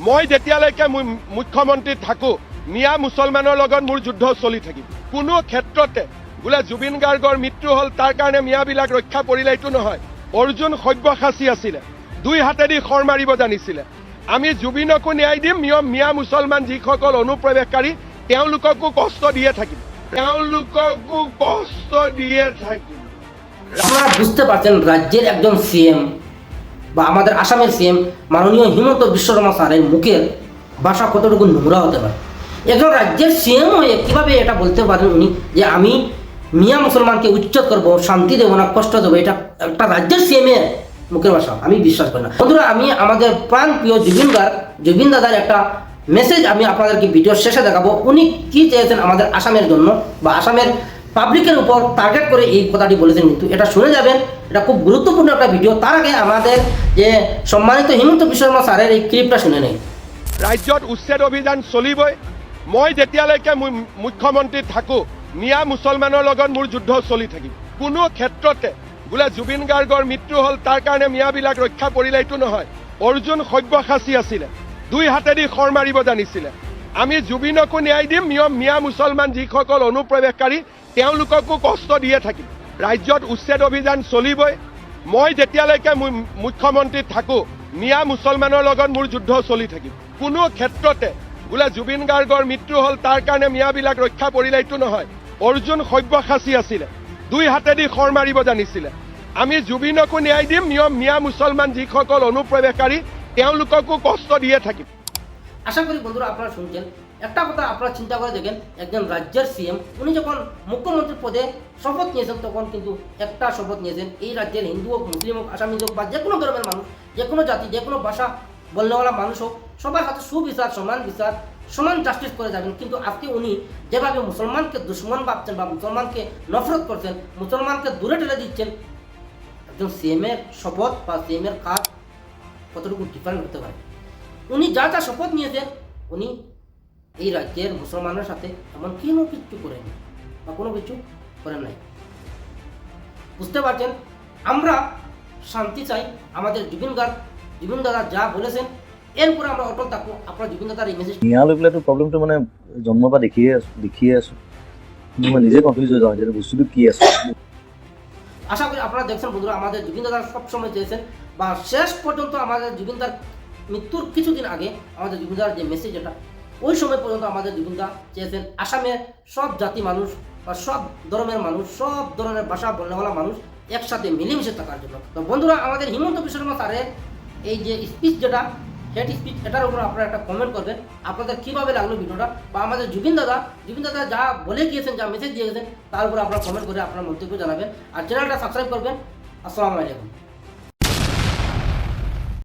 মই যেতিয়ালৈকে মু- মুখ্যমন্ত্ৰীত থাকোঁ, মিয়া মুছলমানৰ লগত মোৰ যুদ্ধ চলি থাকিব। কোনো ক্ষেত্ৰতে, বোলে জুবিন গাৰ্গৰ মৃত্যু হ'ল, তাৰ কাৰণে মিয়াবিলাক ৰক্ষা পৰিলে এইটো নহয়। অৰ্জুন সব্যসাচী আছিলে, দুই হাতেদি খৰ মাৰিব জানিছিলে। আমি জুবিনকো ন্যায় দিম, মিয় মুছলমান যিসকল অনুপ্ৰৱেশকাৰী, তেওঁলোককো কষ্ট দিয়ে থাকিম। তেওঁলোককো কষ্ট দিয়ে থাকিম। বুঝতে পারছেন রাজ্যের একজন সিএম বা আমাদের আসামের সিএম মাননীয় হিমন্ত বিশ্ব শর্মা স্যারের মুখের ভাষা কতটুকু নোংরা হতে পারে? একজন রাজ্যের সিএম হয়ে কীভাবে এটা বলতে পারেন উনি? যে আমি মিয়া মুসলমানকে উচ্ছেদ করব, শান্তি দেবো না, কষ্ট দেবো, এটা একটা রাজ্যের সিএম এর মুখের ভাষা, আমি বিশ্বাস করি না। বন্ধুরা, আমি আমাদের প্রাণ প্রিয় জুবিন গার জুবিন দাদার একটা মেসেজ আমি আপনাদেরকে ভিডিওর শেষে দেখাবো। উনি কি চেয়েছেন আমাদের আসামের জন্য বা আসামের পাবলিকের উপর টার্গেট করে এই কথাটি বলেছেন কিন্তু এটা শুনে যাবেন, এটা খুব গুরুত্বপূর্ণ একটা ভিডিও তার আগে আমাদের যে সম্মানিত হিমন্ত বিশ্ব শর্মা স্যারের এই ক্লিপটা শুনে নেই। ৰাজ্যত উচ্ছেদ অভিযান চলিবই। মই যেতিয়ালৈকে মু- মুখ্যমন্ত্ৰীত থাকোঁ মিয়া মুছলমানৰ লগত মোৰ যুদ্ধ চলি থাকিব। কোনো ক্ষেত্ৰতে, বোলে জুবিন গাৰ্গৰ মৃত্যু হ'ল, তাৰ কাৰণে মিয়াবিলাক ৰক্ষা পৰিলে এইটো নহয়। অৰ্জুন সব্যসাচী আছিলে। দুই হাতেদি খৰ মাৰিব জানিছিলে। আমি জুবিনকো ন্যায় দিম, মিয় মুছলমান যিসকল অনুপ্ৰৱেশকাৰী, তেওঁলোককো কষ্ট দিয়ে থাকিম। ৰাজ্যত উচ্ছেদ অভিযান চলিবই। মই যেতিয়ালৈকে মুখ্যমন্ত্ৰীত থাকোঁ, মিয়া মুছলমানৰ লগত মোৰ যুদ্ধ চলি থাকিব। কোনো ক্ষেত্ৰতে, বোলে জুবিন গাৰ্গৰ মৃত্যু হ'ল, তাৰ কাৰণে মিয়াবিলাক ৰক্ষা পৰিলে এইটো নহয়। অৰ্জুন সব্যসাচী আছিলে। দুই হাতেদি খৰ মাৰিব জানিছিলে। আমি জুবিনকো ন্যায় দিম মিয়া মুছলমান যিসকল অনুপ্ৰৱেশকাৰী, তেওঁলোককো কষ্ট দিয়ে থাকিম। আশা করি বন্ধুরা আপনারা শুনছেন। একটা কথা আপনারা চিন্তা করে দেখেন, একজন রাজ্যের সিএম উনি যখন মুখ্যমন্ত্রী পদে শপথ নিয়েছেন, তখন কিন্তু একটা শপথ নিয়েছেন, এই রাজ্যের হিন্দু হোক, মুসলিম হোক, আসামি হোক, বা যে কোনো ধর্মের মানুষ, যে কোনো জাতি, যে কোনো ভাষা, বললেওয়ালা মানুষ হোক সবার হাতে সুবিচার, সমান বিচার, সমান জাস্টিস করে যাবেন। কিন্তু আজকে উনি যেভাবে মুসলমানকে দুশ্মন ভাবছেন বা মুসলমানকে নফরত করছেন, মুসলমানকে দূরে ঠেলে দিচ্ছেন, একজন সিএমের শপথ বা সিএমের কাজ কতটুকু ডিফারেন্ট হতে পারে? উনি যা যা শপথ নিয়েছেন উনি এই রাজ্যের মুসলমানের সাথে এমন কোনো কিছু করেন বা কোনো কিছু করেন নাই। বুঝতে পারছেন? আমরা শান্তি চাই আমাদের জুবিন গার্গ জুবিন দাদা যা বলেছেন এরপরে আমরা অটল থাকব। আপনার জুবিন দাদার এই মেসেজ মিয়া লৈ পেলাইতো প্ৰব্লেমটো মানে জন্মৰ পৰা দেখিয়ে আছো দেখিয়ে আছো। মই নিজে কনফিউজ হৈ যাওঁ যে বস্তুটো কি আছে। আশা করি আপনারা দেখছেন বন্ধুরা আমাদের জুবিন দাদা সবসময় চেয়েছেন বা শেষ পর্যন্ত আমাদের জুবিন দার মৃত্যুর কিছুদিন আগে আমাদের জুবিন দার যে মেসেজ এটা ওই সময় পর্যন্ত আমাদের জুবিন দা চেয়েছেন আসামের সব জাতি মানুষ বা সব ধর্মের মানুষ, সব ধরনের ভাষা বলনেওয়ালা মানুষ একসাথে মিলেমিশে থাকার জন্য। তো বন্ধুরা, আমাদের হিমন্ত বিশ্ব শর্মা স্যারের এই যে স্পিচ যেটা হেড স্পিচ এটার উপর আপনারা একটা কমেন্ট করবেন, আপনাদের কীভাবে লাগল ভিডিওটা, বা আমাদের জুবিন দাদা জুবিন দাদা যা বলে গিয়েছেন, যা মেসেজ দিয়ে গেছেন তার উপর আপনারা কমেন্ট করে আপনার মন্তব্য জানাবেন। আর চ্যানেলটা সাবস্ক্রাইব করবেন। আসসালামু আলাইকুম।